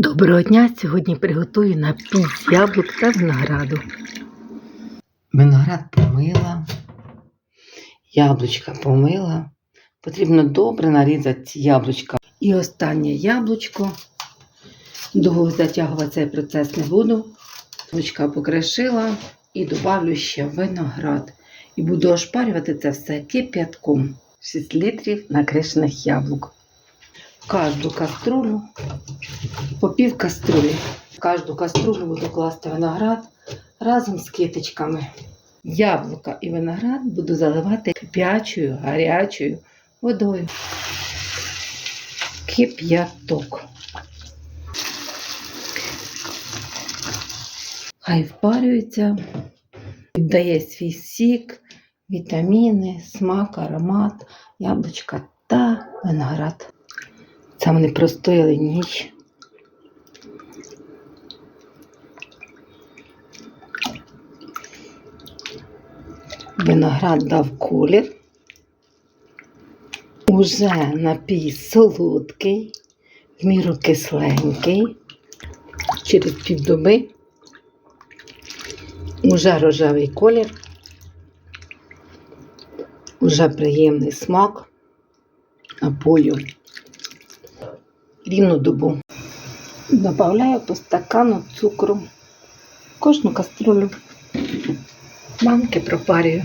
Доброго дня! Сьогодні приготую напій з яблук та винограду. Виноград помила, яблучка помила. Потрібно добре нарізати яблучка. І останнє яблучко. Довго затягувати цей процес не буду. Яблучка покришила і добавлю ще виноград. І буду ошпарювати це все кип'ятком. 6 літрів накришених яблук. Кожну каструлю по пів каструлі. В кожну каструлю буду класти виноград разом з китичками. Яблука і виноград буду заливати кип'ячою, гарячою водою. Кип'яток. Хай впарюється, віддає свій сік, вітаміни, смак, аромат, яблучка та виноград. Це вони простояли ніч. Виноград дав колір. Уже напій солодкий, в міру кисленький. Через півдоби уже рожевий колір, уже приємний смак напою. Рівну добу. Добавляю по стакану цукру. Кожну каструлю банки пропарюю.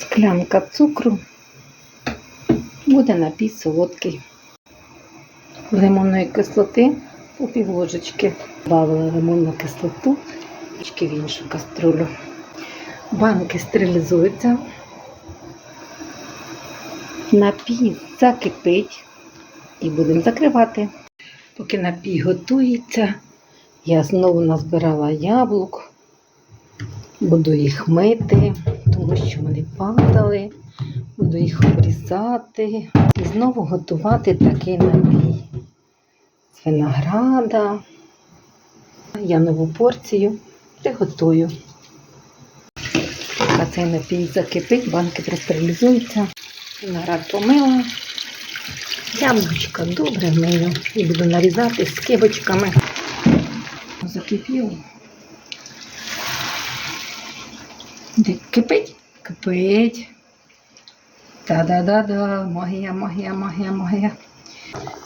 Склянка цукру буде напій солодкий. Лимонної кислоти по пів ложечки. Добавила лимонну кислоту в іншу каструлю. Банки стерилізуються. Напій закипить і будемо закривати. Поки напій готується, я знову назбирала яблук. Буду їх мити, тому що вони падали. Буду їх обрізати і знову готувати такий напій з винограда. Я нову порцію приготую. Поки цей напій закипить, банки простерилізуються. Виноград помила. Яблучка добре мию і буду нарізати з кибочками. Закипіло. Де кипить? Кипить. Та-да-да-да, магія, магія, магія, магія.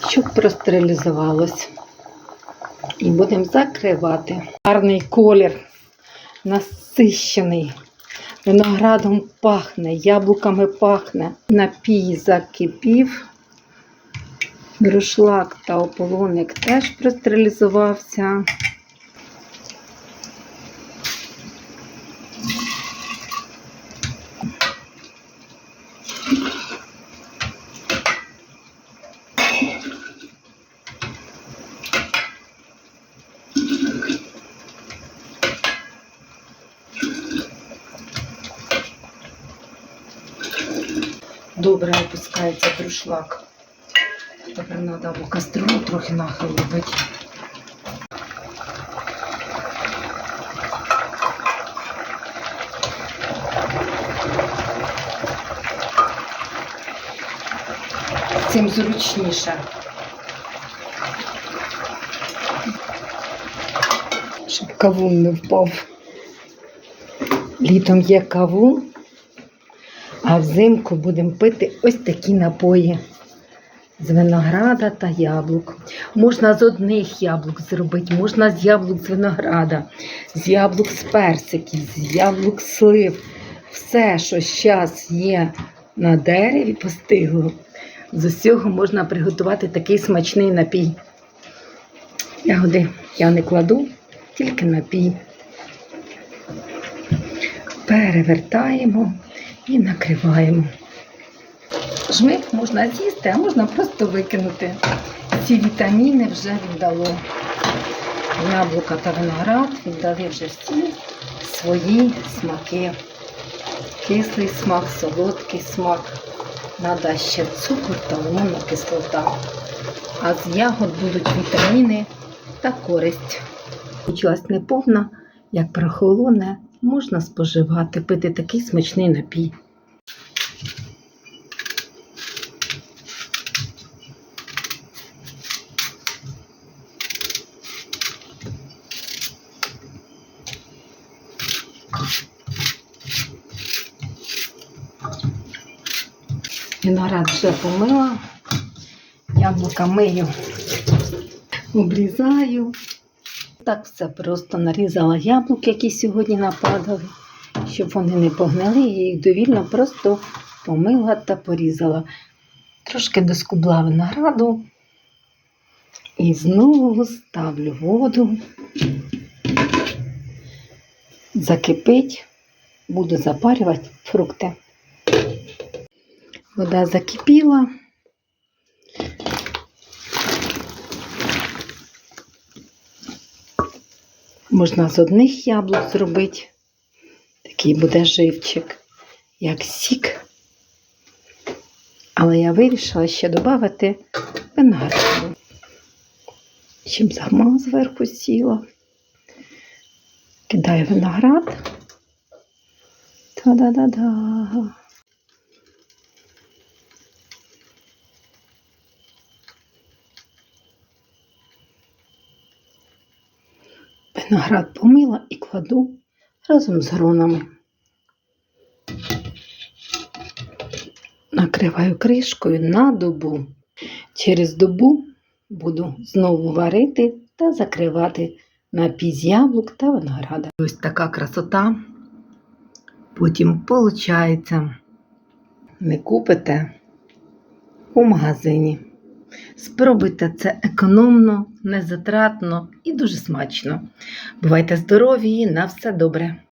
Щоб простерилізувалось. І будемо закривати. Гарний колір, насищений. Виноградом пахне, яблуками пахне. Напій закипів. Друшлак та ополоник теж простерилізувався. Добре опускається друшлак. Тепер треба або кастрюлю трохи нахил робити. Цим зручніше. Щоб кавун не впав. Літом є кавун, а взимку будемо пити ось такі напої з винограда та яблук. Можна з одних яблук зробити, можна з яблук з винограда, з яблук з персиків, з яблук слив. Все, що зараз є на дереві, постигло. З усього можна приготувати такий смачний напій. Ягоди я не кладу, тільки напій. Перевертаємо і накриваємо. Жмих можна з'їсти, а можна просто викинути. Ці вітаміни вже віддало. Яблука та виноград віддали вже всі свої смаки. Кислий смак, солодкий смак. Надо ще цукор та лимонна кислота. А з ягод будуть вітаміни та користь. Получилась неповна, як прохолоне, можна споживати, пити такий смачний напій. Виноград вже помила. Яблука мию, обрізаю. Так все просто нарізала яблук, які сьогодні нападали, щоб вони не погнили. Я їх довільно просто помила та порізала. Трошки доскубла винограду. І знову ставлю воду. Закипить, буду запарювати фрукти. Вода закипіла. Можна з одних яблук зробити. Такий буде живчик, як сік. Але я вирішила ще додати винограду. Чим захмал зверху сіла. Кидаю виноград. Та-да-да-да. Виноград помила і кладу разом з гронами. Накриваю кришкою на добу. Через добу буду знову варити та закривати напій з яблук та винограда. Ось така красота. Потім виходить, не купите у магазині. Спробуйте це економно, незатратно і дуже смачно. Бувайте здорові, на все добре!